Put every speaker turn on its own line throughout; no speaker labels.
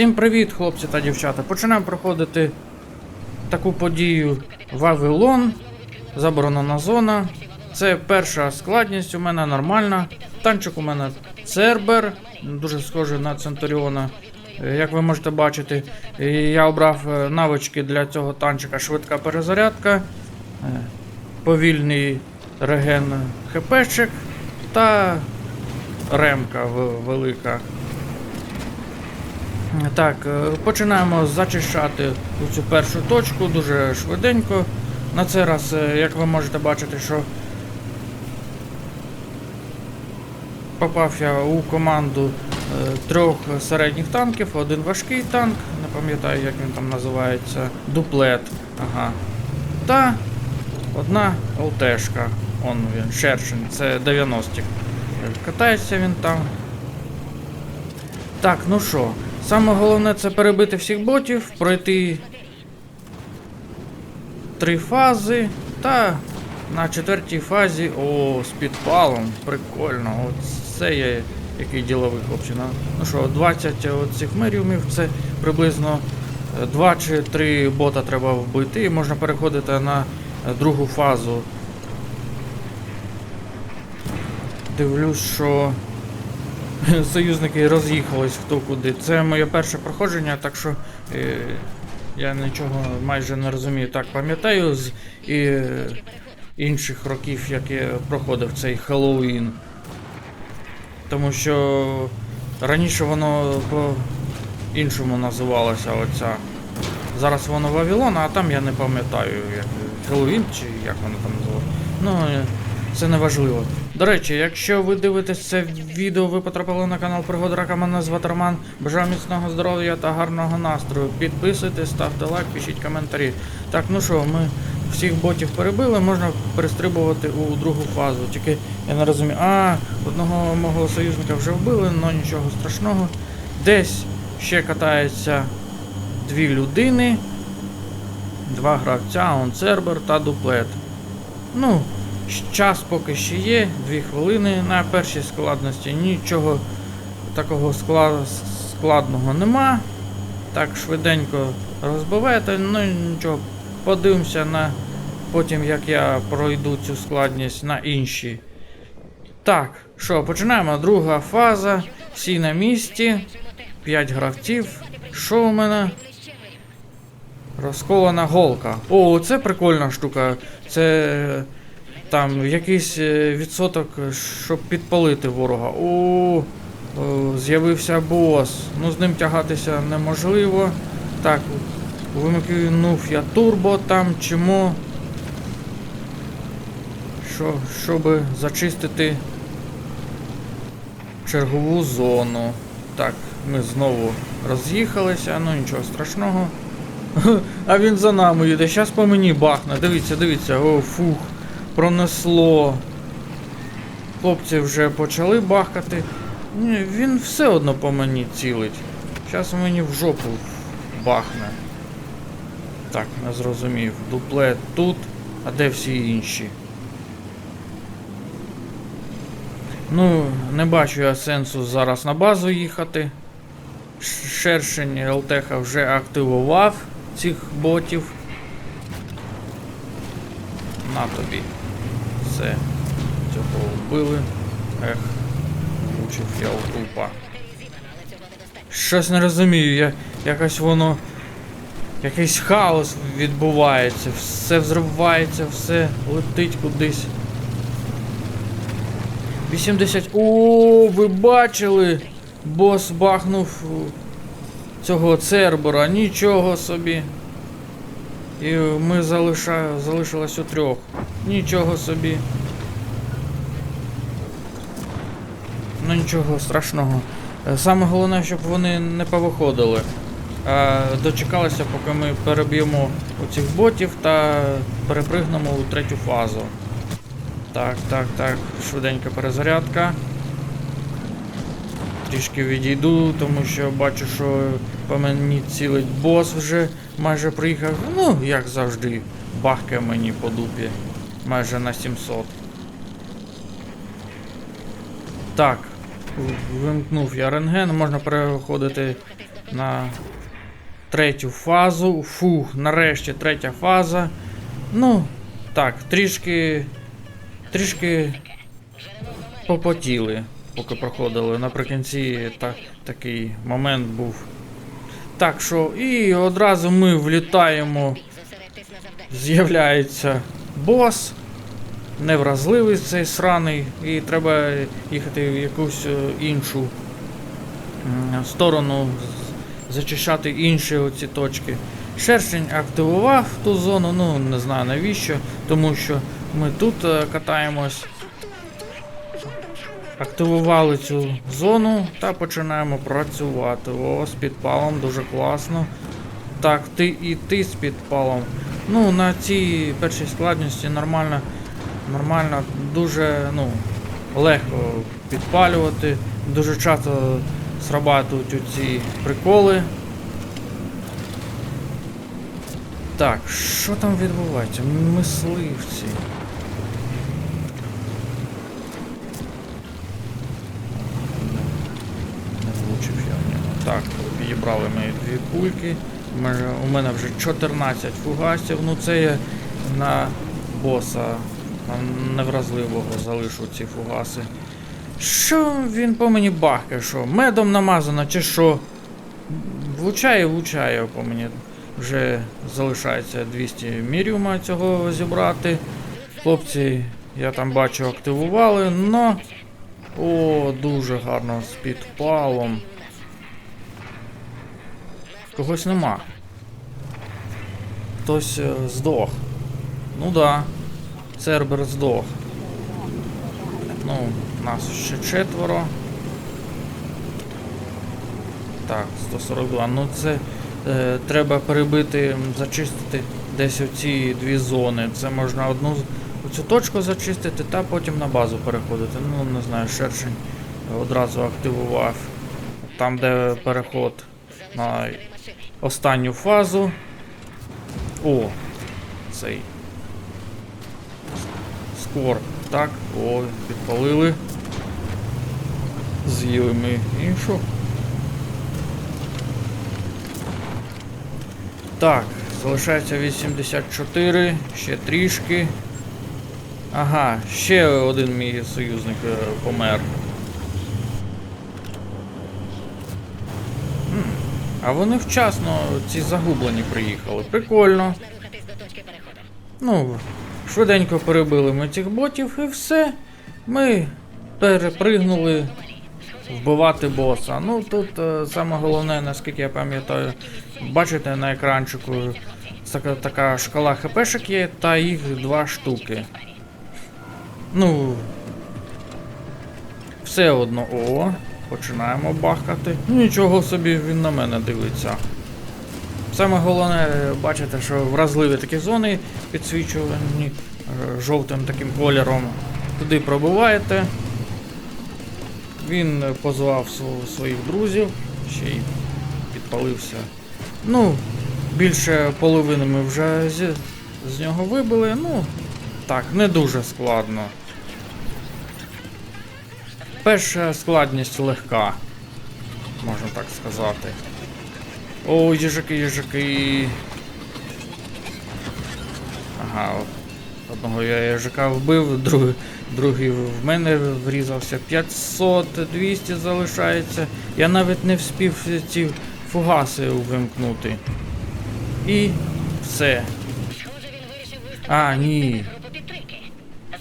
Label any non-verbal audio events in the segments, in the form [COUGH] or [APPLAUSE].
Всім привіт, хлопці та дівчата. Починаємо проходити таку подію Вавилон, заборонена зона. Це перша складність у мене нормальна. Танчик у мене Цербер, дуже схожий на Центуріона. Е, Як ви можете бачити, я обрав е, навички для цього танчика швидка перезарядка, е, повільний реген ХПшек та ремка велика. Так, е, починаємо зачищати цю першу точку дуже швиденько. На цей раз, е, як ви можете бачити, що попав я у команду е, трьох середніх танків, один важкий танк, не пам'ятаю, як він там називається, дуплет. Ага. Та одна ЛТшка. Он він, шершень, це 90-х. Катається він там. Так, ну що, саме головне це перебити всіх ботів, пройти три фази та на четвертій фазі. О, з підпалом. Прикольно. От це є який діловий хлопчина. Ну що, 20 оцих меріумів це приблизно 2 чи 3 бота треба вбити і можна переходити на е, другу фазу. Дивлюсь, що [LAUGHS] союзники роз'їхались хто куди. Це моє перше проходження, так що е, я нічого майже не розумію. Так, пам'ятаю з і, інших років, як я проходив цей Хеллоуін. Тому що раніше воно по-іншому називалося оця. Зараз воно Вавилон, а там я не пам'ятаю, як Хеллоуін чи як воно там називалося. Ну, е, це не важливо. До речі, якщо ви дивитесь це відео, ви потрапили на канал Пригод Рака, мене звати Роман. Бажаю міцного здоров'я та гарного настрою. Підписуйтесь, ставте лайк, пишіть коментарі. Так, ну що, ми всіх ботів перебили, можна перестрибувати у другу фазу. Тільки я не розумію. А, одного мого союзника вже вбили, але нічого страшного. Десь ще катається дві людини, два гравця, он Цербер та дуплет. Ну, час поки ще є, дві хвилини на першій складності. Нічого такого скла- складного нема. Так, швиденько розбиваєте, ну нічого. Подивимося на потім, як я пройду цю складність на інші. Так, що, починаємо. Друга фаза. Всі на місці. 5 гравців. Що у мене? Розколана голка. О, це прикольна штука. Це там якийсь е, відсоток, е, щоб підпалити ворога. О, о, з'явився бос. Ну з ним тягатися неможливо. Так, вимикнув я турбо там, чому. Що, щоб зачистити чергову зону. Так, ми знову роз'їхалися, ну нічого страшного. [LAUGHS] А він за нами їде. Щас по мені бахне. Дивіться, дивіться. О, фух. Пронесло. Хлопці вже почали бахкати. Ні, він все одно по мені цілить. Щас мені в жопу бахне. Так, не зрозумів. Дуплет тут, а де всі інші? Ну, не бачу я сенсу зараз на базу їхати. Шершень ЛТХ вже активував цих ботів. На тобі. Все. Цього вбили. Ех, влучив я у трупа. Щось не розумію, я, якось воно. Якийсь хаос відбувається, все взривається, все летить кудись. 80. О, ви бачили? Бос бахнув цього Цербера, нічого собі. І ми залиша... залишилось у трьох. Нічого собі. Ну нічого страшного. Саме головне, щоб вони не повиходили. А дочекалися, поки ми переб'ємо у цих ботів та перепригнемо у третю фазу. Так, так, так, швиденька перезарядка. Трішки відійду, тому що бачу, що по мені цілить бос вже майже приїхав. Ну, як завжди, бахкає мені по дупі. Майже на 700. Так, вимкнув я рентген, можна переходити на третю фазу. Фух, нарешті третя фаза. Ну, так, трішки. Трішки попотіли, поки проходили. Наприкінці та, такий момент був. Так що, і одразу ми влітаємо. З'являється бос. Невразливий цей сраний, і треба їхати в якусь е, іншу сторону, зачищати інші оці точки. Шершень активував ту зону, ну не знаю навіщо, тому що ми тут е, катаємось. Активували цю зону та починаємо працювати. О, з підпалом дуже класно. Так, ти і ти з підпалом. Ну, на цій першій складності нормально, нормально, дуже ну, легко підпалювати. Дуже часто срабатують ці приколи. Так, що там відбувається? Мисливці. Не влучив я в нього. Так, підібрали мої дві пульки. У мене, вже 14 фугасів. Ну це я на боса невразливого залишу ці фугаси. Що він по мені бахкає? Що? Медом намазано чи що? Влучає, влучає по мені. Вже залишається 200 міріума цього зібрати. Хлопці, я там бачу, активували, но. О, дуже гарно з підпалом. Когось нема. Хтось е, здох. Ну да. Цербер здох. Ну, нас ще четверо. Так, 142. Ну це е, треба перебити, зачистити десь оці дві зони. Це можна одну оцю точку зачистити та потім на базу переходити. Ну, не знаю, шершень одразу активував. Там, де переход на останню фазу. О, цей. Скор. Так, о, підпалили. З'їли ми іншу. Так, залишається 84, ще трішки. Ага, ще один мій союзник е, помер. А вони вчасно ці загублені приїхали. Прикольно. Ну, швиденько перебили ми цих ботів і все. Ми перепригнули вбивати боса. Ну тут е, саме головне, наскільки я пам'ятаю, бачите на екранчику така, така шкала хпшок є, та їх два штуки. Ну. Все одно о, починаємо бахкати. Нічого собі він на мене дивиться. Саме головне, бачите, що вразливі такі зони підсвічувані е, жовтим таким кольором. Туди пробуваєте. Він позвав своїх друзів, ще й підпалився. Ну, більше половини ми вже з, з нього вибили. Ну, так, не дуже складно. Перша складність легка, можна так сказати. О, їжаки, їжаки. Ага, одного я їжака вбив, другий, другий в мене врізався. 500, 200 залишається. Я навіть не вспів ці фугаси увімкнути. І все. А, ні.
групу підтримки.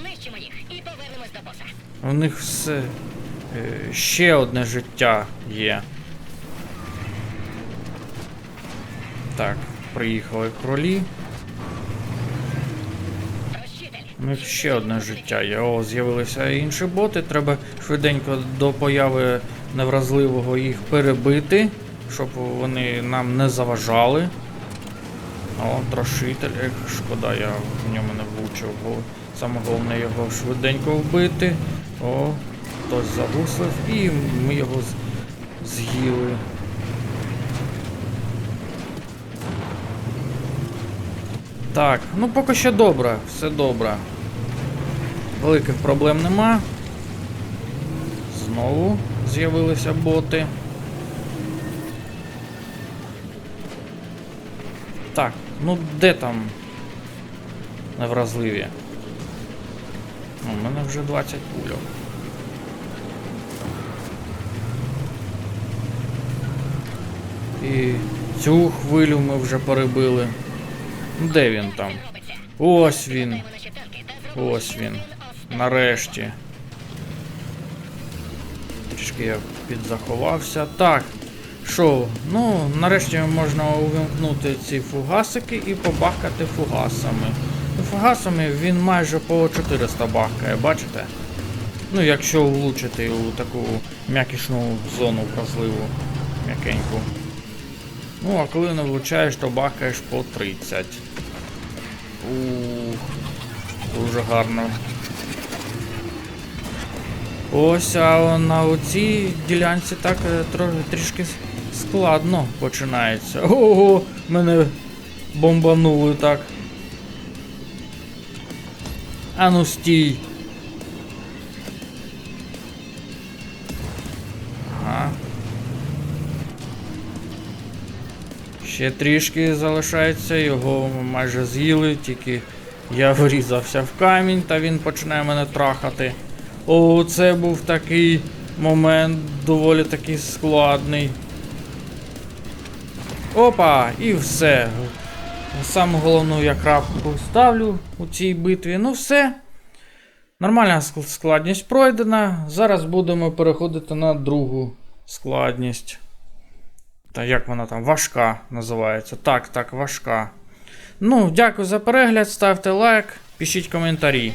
Знищимо їх і повернемось до боса.
У них все. е, Ще одне життя є. Так, приїхали кролі. У них ще одне життя є. О, з'явилися інші боти. Треба швиденько до появи невразливого їх перебити, щоб вони нам не заважали. О, трошитель, як шкода, я в ньому не влучив. Бо саме головне його швиденько вбити. О, хтось загуслив і ми його з'їли. Так, ну поки що добре, все добре. Великих проблем нема. Знову з'явилися боти. Так, ну де там невразливі? Ну, У мене вже 20 пульок. І цю хвилю ми вже перебили. Ну, Де він там? Ось він. Ось він. Нарешті. Трішки я підзаховався. Так. Що? Ну, нарешті можна увімкнути ці фугасики і побахкати фугасами. Фугасами він майже по 400 бахкає, бачите? Ну, якщо влучити у таку м'якішну зону вразливу, м'якеньку. Ну, а коли не влучаєш, то бахкаєш по 30. Ух. Дуже гарно. Ось, а на оцій ділянці так е, трохи трішки складно починається. Ого, мене бомбанули так. А ну стій. Ага. Ще трішки залишається, його майже з'їли, тільки я врізався в камінь, та він починає мене трахати. О, це був такий момент доволі таки складний. Опа, і все. Саму головну я крапку ставлю у цій битві. Ну все. Нормальна складність пройдена. Зараз будемо переходити на другу складність. Та як вона там? Важка називається. Так, так, важка. Ну, дякую за перегляд, ставте лайк, пишіть коментарі.